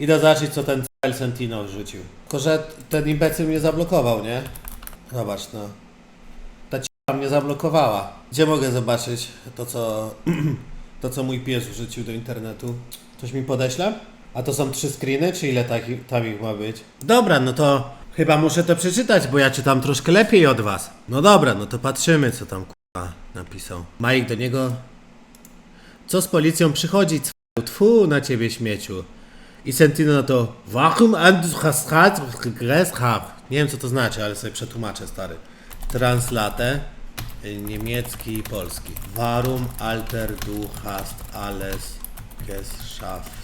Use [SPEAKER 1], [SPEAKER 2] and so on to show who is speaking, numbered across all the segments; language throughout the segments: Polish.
[SPEAKER 1] Idę zobaczyć, co ten cel Sentino rzucił. Tylko, że ten imbecyl mnie zablokował, nie? Zobacz, no. Ta c***a mnie zablokowała. Gdzie mogę zobaczyć to, co... to, co mój pies wrzucił do internetu? Coś mi podeśle? A to są trzy screeny, czy ile taki, tam ich ma być? Dobra, no to chyba muszę to przeczytać, bo ja czytam troszkę lepiej od was. No dobra, no to patrzymy, co tam k***a napisał. Mike do niego... Co z policją przychodzi, c***u? Tfu na ciebie śmieciu. I Sentino na to Warum du hast Regress Nie wiem co to znaczy, ale sobie przetłumaczę stary. Translate y, niemiecki i polski. Warum alter du hast alles geschafft?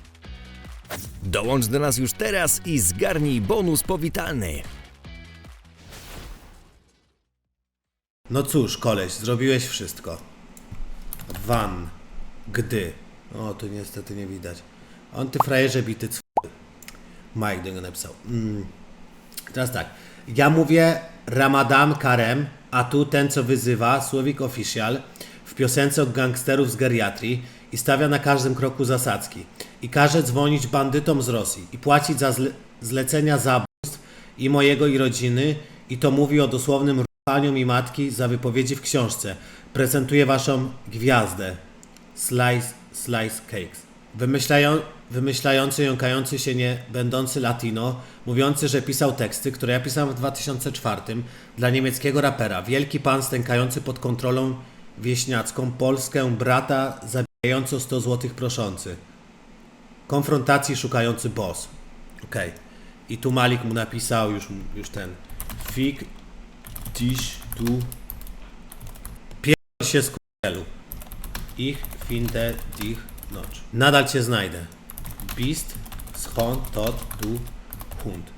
[SPEAKER 2] Dołącz do nas już teraz i zgarnij bonus powitalny.
[SPEAKER 1] No cóż, koleś, zrobiłeś wszystko. Van. Gdy. O, tu niestety nie widać. On ty frajerze bity c... Mike niego napisał. Mm. Teraz tak. Ja mówię Ramadan Karem, a tu ten, co wyzywa, Słowik Official, w piosence od gangsterów z geriatrii i stawia na każdym kroku zasadzki. I każe dzwonić bandytom z Rosji i płacić za zle- zlecenia zabójstw i mojego i rodziny i to mówi o dosłownym panią mi matki za wypowiedzi w książce. Prezentuję waszą gwiazdę. Slice, slice cakes. Wymyślają, wymyślający, jąkający się nie będący latino, mówiący, że pisał teksty, które ja pisałem w 2004 dla niemieckiego rapera. Wielki pan stękający pod kontrolą wieśniacką Polskę brata zabijający o 100 zł proszący. Konfrontacji szukający boss. Okej. I tu Malik mu napisał już, już ten. Fig Dziś tu pierdol się z kurelu. Ich finde dich nocz. Nadal cię znajdę. Bist, schon, tot, du, hund.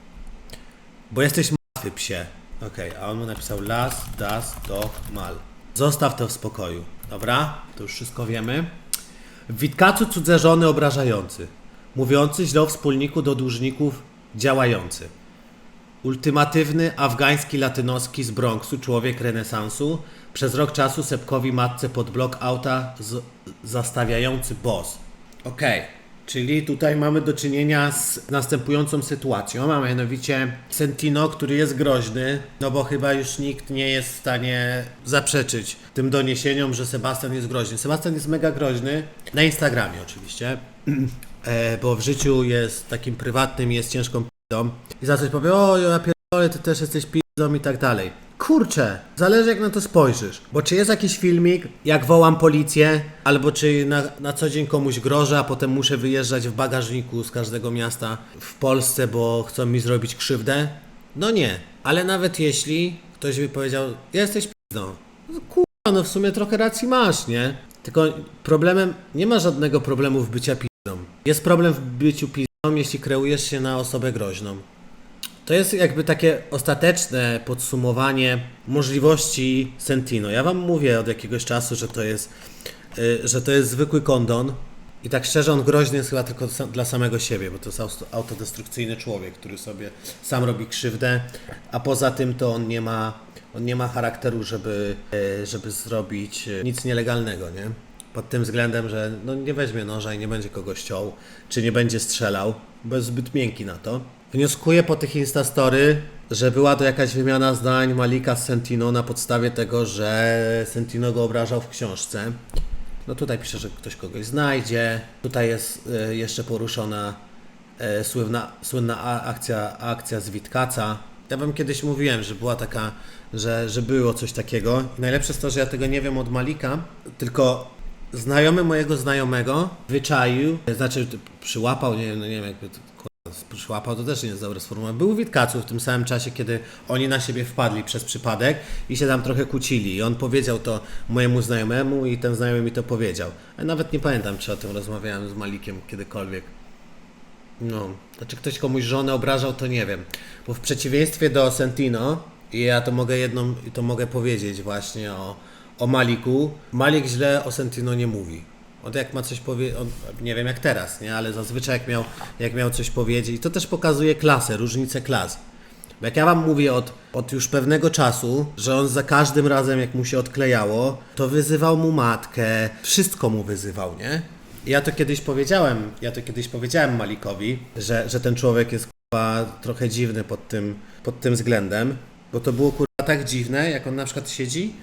[SPEAKER 1] Bo jesteś martwy, psie. Okej, a on mu napisał las, das, doch, mal. Zostaw to w spokoju. Dobra? To już wszystko wiemy. W Witkacu cudze żony obrażający. Mówiący źle o wspólniku do dłużników działający. Ultimatywny afgański latynoski z Bronxu, człowiek renesansu, przez rok czasu Sepkowi matce pod blok auta z, zastawiający boss. Okej, czyli tutaj mamy do czynienia z następującą sytuacją, a mianowicie Sentino, który jest groźny, no bo chyba już nikt nie jest w stanie zaprzeczyć tym doniesieniom, że Sebastian jest groźny. Sebastian jest mega groźny, na Instagramie oczywiście, e, bo w życiu jest takim prywatnym, jest ciężką p***ą i za coś powie, o ja pierdolę, ty też jesteś p***ą i tak dalej. Kurczę, zależy jak na to spojrzysz, bo czy jest jakiś filmik, jak wołam policję, albo czy na, na co dzień komuś grożę, a potem muszę wyjeżdżać w bagażniku z każdego miasta w Polsce, bo chcą mi zrobić krzywdę? No nie, ale nawet jeśli ktoś by powiedział, jesteś p***ą, no kurwa, no w sumie trochę racji masz, nie? Tylko problemem, nie ma żadnego problemu w bycia p***ą. Jest problem w byciu p***ą, jeśli kreujesz się na osobę groźną. To jest jakby takie ostateczne podsumowanie możliwości Sentino. Ja wam mówię od jakiegoś czasu, że to jest, y, że to jest zwykły kondon. I tak szczerze, on groźny jest chyba tylko dla samego siebie, bo to jest auto- autodestrukcyjny człowiek, który sobie sam robi krzywdę, a poza tym to on nie ma, on nie ma charakteru, żeby, y, żeby zrobić y, nic nielegalnego, nie? Pod tym względem, że no nie weźmie noża i nie będzie kogoś ciął, czy nie będzie strzelał, bo jest zbyt miękki na to. Wnioskuję po tych Instastory, że była to jakaś wymiana zdań Malika z Sentino na podstawie tego, że Sentino go obrażał w książce. No tutaj pisze, że ktoś kogoś znajdzie. Tutaj jest e, jeszcze poruszona e, słynna, słynna akcja, akcja z Witkaca. Ja wam kiedyś mówiłem, że była taka, że, że było coś takiego. Najlepsze jest to, że ja tego nie wiem od Malika, tylko znajomy mojego znajomego wyczaił, znaczy przyłapał, nie, no nie wiem jakby przyłapał, to też nie jest dobre sformułowanie. Był Witkacu w tym samym czasie, kiedy oni na siebie wpadli przez przypadek i się tam trochę kłócili. I on powiedział to mojemu znajomemu i ten znajomy mi to powiedział. A nawet nie pamiętam, czy o tym rozmawiałem z Malikiem kiedykolwiek. No, znaczy ktoś komuś żonę obrażał, to nie wiem. Bo w przeciwieństwie do Sentino, i ja to mogę jedną, to mogę powiedzieć właśnie o, o Maliku, Malik źle o Sentino nie mówi. On jak ma coś powiedzieć, nie wiem jak teraz, nie, ale zazwyczaj jak miał, jak miał coś powiedzieć, to też pokazuje klasę, różnicę klas. Bo jak ja wam mówię od, od już pewnego czasu, że on za każdym razem, jak mu się odklejało, to wyzywał mu matkę, wszystko mu wyzywał, nie? I Ja to kiedyś powiedziałem, ja to kiedyś powiedziałem Malikowi, że, że ten człowiek jest kurwa trochę dziwny pod tym, pod tym względem, bo to było kurwa tak dziwne, jak on na przykład siedzi,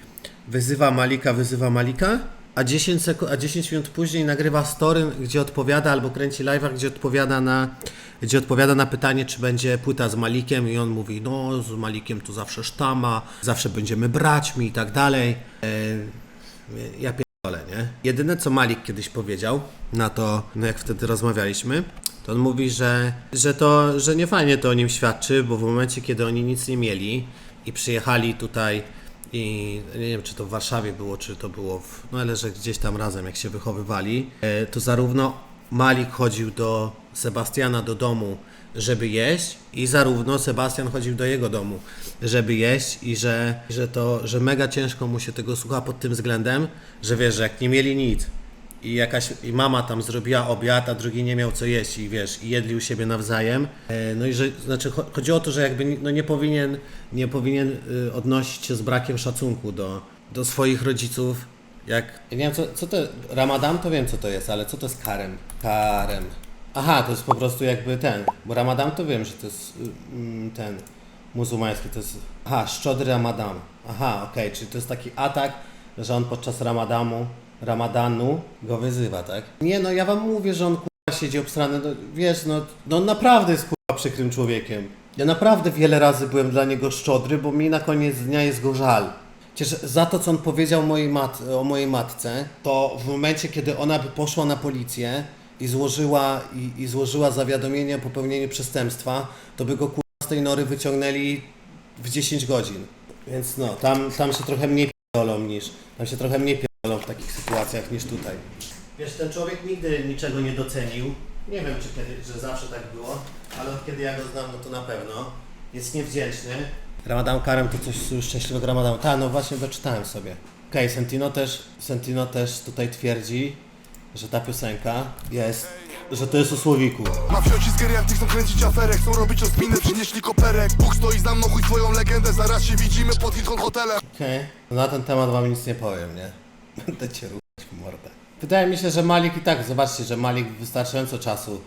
[SPEAKER 1] wyzywa Malika, wyzywa Malika, a 10, seku- a 10 minut później nagrywa story, gdzie odpowiada, albo kręci live'a, gdzie odpowiada na, gdzie odpowiada na pytanie, czy będzie płyta z Malikiem i on mówi, no z Malikiem to zawsze sztama, zawsze będziemy braćmi i tak dalej. E, ja pierdolę, nie? Jedyne co Malik kiedyś powiedział na to, no jak wtedy rozmawialiśmy, to on mówi, że, że to, że nie fajnie to o nim świadczy, bo w momencie, kiedy oni nic nie mieli i przyjechali tutaj i nie wiem, czy to w Warszawie było, czy to było w, no ale że gdzieś tam razem, jak się wychowywali, e, to zarówno Malik chodził do Sebastiana do domu, żeby jeść i zarówno Sebastian chodził do jego domu, żeby jeść i że, że to, że mega ciężko mu się tego słucha pod tym względem, że wiesz, że jak nie mieli nic i jakaś i mama tam zrobiła obiad, a drugi nie miał co jeść i wiesz, i jedli u siebie nawzajem. E, No i że znaczy cho- chodzi o to, że jakby no nie powinien nie powinien y, odnosić się z brakiem szacunku do, do swoich rodziców. Jak ja nie wiem co, co to Ramadan to wiem co to jest, ale co to jest karem? Karem. Aha, to jest po prostu jakby ten, bo Ramadan to wiem, że to jest y, mm, ten muzułmański, to jest aha, szczodry Ramadan. Aha, okej, czyli to jest taki atak, że on podczas Ramadanu Ramadanu go wyzywa, tak? Nie, no ja wam mówię, że on kurwa siedzi obstrany, no, wiesz, no, no on naprawdę jest kurwa przykrym człowiekiem. Ja naprawdę wiele razy byłem dla niego szczodry, bo mi na koniec dnia jest go żal. Przecież za to, co on powiedział mojej mat, o mojej matce, to w momencie, kiedy ona by poszła na policję i złożyła, i, i złożyła zawiadomienie o popełnieniu przestępstwa, to by go kurwa z tej nory wyciągnęli w 10 godzin. Więc no, tam, tam się trochę mniej pierdolą niż, tam się trochę mniej pierdolą w takich sytuacjach niż tutaj. Wiesz, ten człowiek nigdy niczego nie docenił. Nie wiem, czy kiedy, że zawsze tak było, ale od kiedy ja go znam, no to na pewno. Jest niewdzięczny. Ramadan Karem to coś szczęśliwego Ramadan. Tak, no właśnie doczytałem sobie. Okej, Sentino też, Sentino też tutaj twierdzi, że ta piosenka jest, że to jest o Słowiku.
[SPEAKER 3] Mafioci z geriatrych chcą kręcić aferę Chcą robić rozminę, przynieśli koperek Bóg stoi za mną, chuj twoją legendę Zaraz się widzimy pod Hilton Hotelem
[SPEAKER 1] Okej, no na ten temat wam nic nie powiem, nie? Będę cię ruchać w mordę. Wydaje mi się, że Malik i tak, zobaczcie, że Malik wystarczająco czasu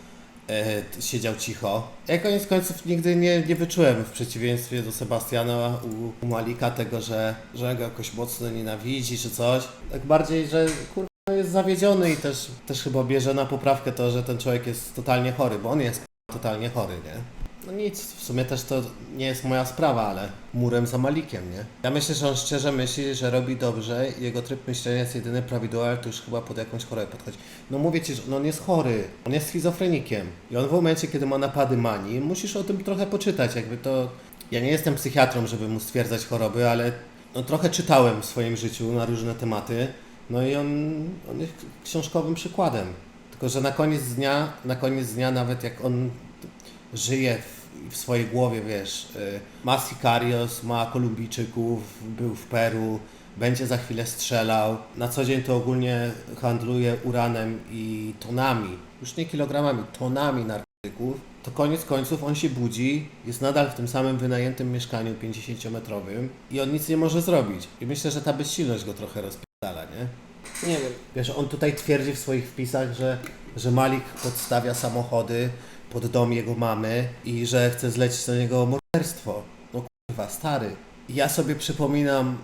[SPEAKER 1] e, siedział cicho. Ja koniec końców nigdy nie, nie wyczułem w przeciwieństwie do Sebastiana u, u Malika tego, że, że go jakoś mocno nienawidzi czy coś. Tak bardziej, że kurwa jest zawiedziony i też, też chyba bierze na poprawkę to, że ten człowiek jest totalnie chory, bo on jest totalnie chory, nie? No nic, w sumie też to nie jest moja sprawa, ale murem za Malikiem, nie? Ja myślę, że on szczerze myśli, że robi dobrze i jego tryb myślenia jest jedyny prawidłowy, ale to już chyba pod jakąś chorobę podchodzi. No mówię Ci, że no on jest chory, on jest schizofrenikiem i on w momencie, kiedy ma napady manii, musisz o tym trochę poczytać, jakby to... Ja nie jestem psychiatrą, żeby mu stwierdzać choroby, ale no trochę czytałem w swoim życiu na różne tematy, no i on, on jest książkowym przykładem. Tylko, że na koniec dnia, na koniec dnia nawet jak on żyje w, w swojej głowie, wiesz, y, ma Sicarios, ma Kolumbijczyków, był w Peru, będzie za chwilę strzelał. Na co dzień to ogólnie handluje uranem i tonami, już nie kilogramami, tonami narkotyków. To koniec końców on się budzi, jest nadal w tym samym wynajętym mieszkaniu 50-metrowym i on nic nie może zrobić. I myślę, że ta bezsilność go trochę rozpierdala, nie? Nie wiem. Wiesz, on tutaj twierdzi w swoich wpisach, że, że Malik podstawia samochody pod dom jego mamy i że chce zlecić na niego morderstwo. No kurwa, stary. Ja sobie przypominam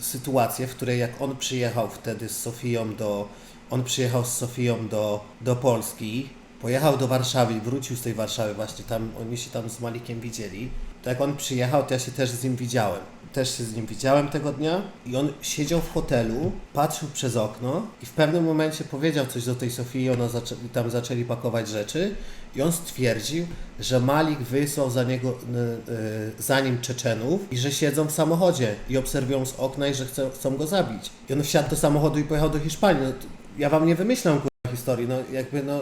[SPEAKER 1] y, sytuację, w której jak on przyjechał wtedy z Sofią do... On przyjechał z Sofią do, do Polski, pojechał do Warszawy wrócił z tej Warszawy, właśnie tam, oni się tam z Malikiem widzieli. To jak on przyjechał, to ja się też z nim widziałem. Też się z nim widziałem tego dnia i on siedział w hotelu, patrzył przez okno i w pewnym momencie powiedział coś do tej Sofii i ona zaczę- tam zaczęli pakować rzeczy i on stwierdził, że Malik wysłał za niego, y, y, za nim Czeczenów i że siedzą w samochodzie i obserwują z okna i że chcą, chcą go zabić. I on wsiadł do samochodu i pojechał do Hiszpanii. No, ja wam nie wymyślam historii, no jakby no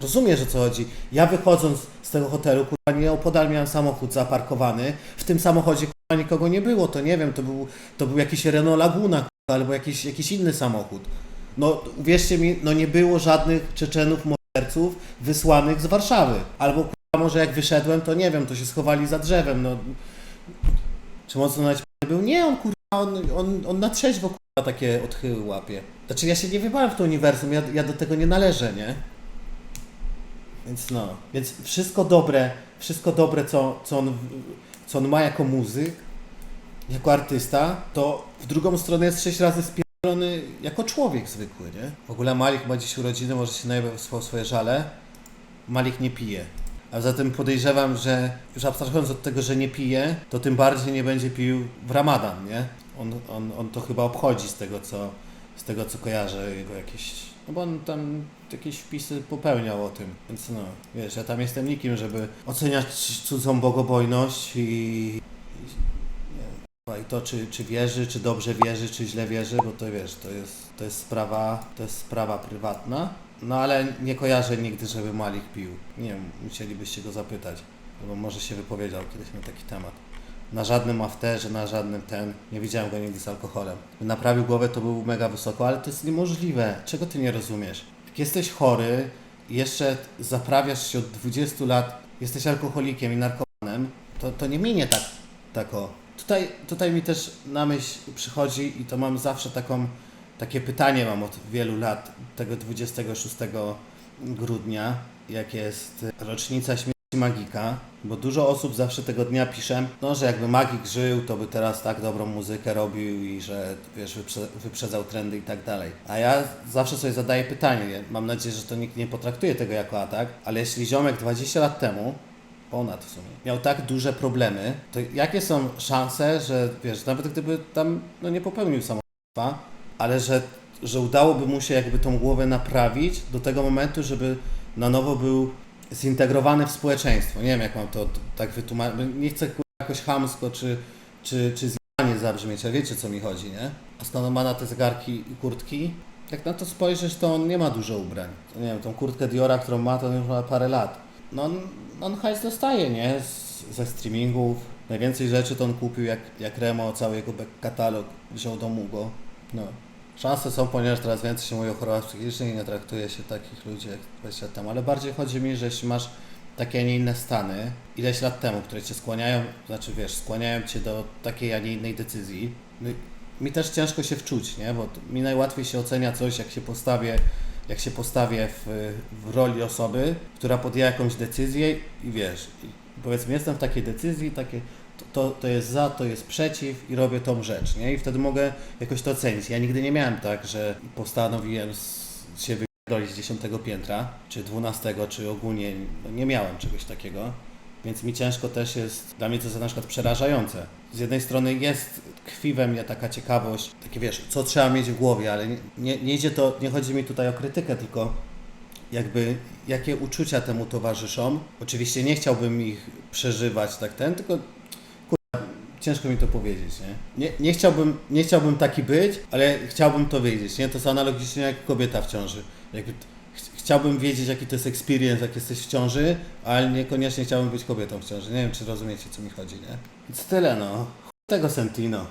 [SPEAKER 1] Rozumiesz o co chodzi? Ja wychodząc z tego hotelu, kurwa, nie opodal miałem samochód zaparkowany. W tym samochodzie kurwa nikogo nie było, to nie wiem, to był, to był jakiś Renault Laguna kurwa, albo jakiś, jakiś inny samochód. No uwierzcie mi, no nie było żadnych Czeczenów, morderców wysłanych z Warszawy. Albo kurwa, może jak wyszedłem, to nie wiem, to się schowali za drzewem, no. Czy mocno naćpany był? Nie, on kurwa, on, on, on na trzeźwo kurwa takie odchyły łapie. Znaczy ja się nie wybałem w to uniwersum, ja, ja do tego nie należę, nie? Więc no, więc wszystko dobre, wszystko dobre, co, co, on, co on ma jako muzyk, jako artysta, to w drugą stronę jest sześć razy spierdolony jako człowiek zwykły, nie? W ogóle Malik ma dziś urodziny, może się najebał swoje, żale. Malik nie pije. A zatem podejrzewam, że już abstrahując od tego, że nie pije, to tym bardziej nie będzie pił w Ramadan, nie? On, on, on to chyba obchodzi z tego, co, z tego, co kojarzę, jego jakieś... No bo on tam jakieś wpisy popełniał o tym, więc no, wiesz, ja tam jestem nikim, żeby oceniać cudzą bogobojność i... i i to, czy, czy wierzy, czy dobrze wierzy, czy źle wierzy, bo to wiesz, to jest, to jest sprawa, to jest sprawa prywatna. No ale nie kojarzę nigdy, żeby Malik pił. Nie wiem, musielibyście go zapytać, bo może się wypowiedział kiedyś na taki temat. Na żadnym afterze, na żadnym ten, nie widziałem go nigdy z alkoholem. Naprawił głowę, to był mega wysoko, ale to jest niemożliwe. Czego ty nie rozumiesz? Jak jesteś chory jeszcze zaprawiasz się od 20 lat, jesteś alkoholikiem i narkomanem, to, to nie minie tak, tak o. Tutaj, tutaj mi też na myśl przychodzi i to mam zawsze taką, takie pytanie mam od wielu lat, tego 26 grudnia, jak jest rocznica śmierci Magika, bo dużo osób zawsze tego dnia pisze, no, że jakby Magik żył, to by teraz tak dobrą muzykę robił i że wiesz, wyprze, wyprzedzał trendy i tak dalej. A ja zawsze sobie zadaję pytanie, mam nadzieję, że to nikt nie potraktuje tego jako atak, ale jeśli ziomek 20 lat temu ponad w sumie, miał tak duże problemy, to jakie są szanse, że wiesz, nawet gdyby tam no, nie popełnił samobójstwa, ale że, że udałoby mu się jakby tą głowę naprawić do tego momentu, żeby na nowo był zintegrowany w społeczeństwo. Nie wiem, jak mam to tak wytłumaczyć. Nie chcę jakoś chamsko czy, czy, czy zjanie zabrzmieć, ale wiecie, co mi chodzi, nie? On ma na te zegarki i kurtki? Jak na to spojrzysz, to on nie ma dużo ubrań. Nie wiem, tą kurtkę Diora, którą ma, to już ma parę lat. No on, on hajs dostaje, nie? Z, ze streamingów. Najwięcej rzeczy to on kupił jak, jak Remo, cały jego katalog wziął do Mugo. No. Szanse są, ponieważ teraz więcej się mówi o chorobach psychicznych i nie traktuje się takich ludzi jak 20 lat temu. Ale bardziej chodzi mi, że jeśli masz takie, a nie inne stany, ileś lat temu, które cię skłaniają, znaczy wiesz, skłaniają cię do takiej, a nie innej decyzji. No, mi też ciężko się wczuć, nie? Bo mi najłatwiej się ocenia coś, jak się postawię, jak się postawię w, w roli osoby, która podjęła jakąś decyzję i wiesz, i powiedzmy jestem w takiej decyzji, takie, to, to, jest za, to jest przeciw i robię tą rzecz, nie? I wtedy mogę jakoś to ocenić. Ja nigdy nie miałem tak, że postanowiłem się wypierdolić z 10 piętra, czy 12, czy ogólnie, no nie miałem czegoś takiego. Więc mi ciężko też jest, dla mnie to jest na przykład przerażające. Z jednej strony jest, tkwi we mnie taka ciekawość, takie wiesz, co trzeba mieć w głowie, ale nie, nie, nie idzie to, nie chodzi mi tutaj o krytykę, tylko jakby jakie uczucia temu towarzyszą. Oczywiście nie chciałbym ich przeżywać tak ten, tylko ciężko mi to powiedzieć, nie? Nie, nie, chciałbym, nie chciałbym taki być, ale chciałbym to wiedzieć, nie? To jest analogicznie jak kobieta w ciąży. Jakby chciałbym wiedzieć, jaki to jest experience, jak jesteś w ciąży, ale niekoniecznie chciałbym być kobietą w ciąży. Nie wiem, czy rozumiecie, co mi chodzi, nie? Więc tyle, no. Tego Sentino.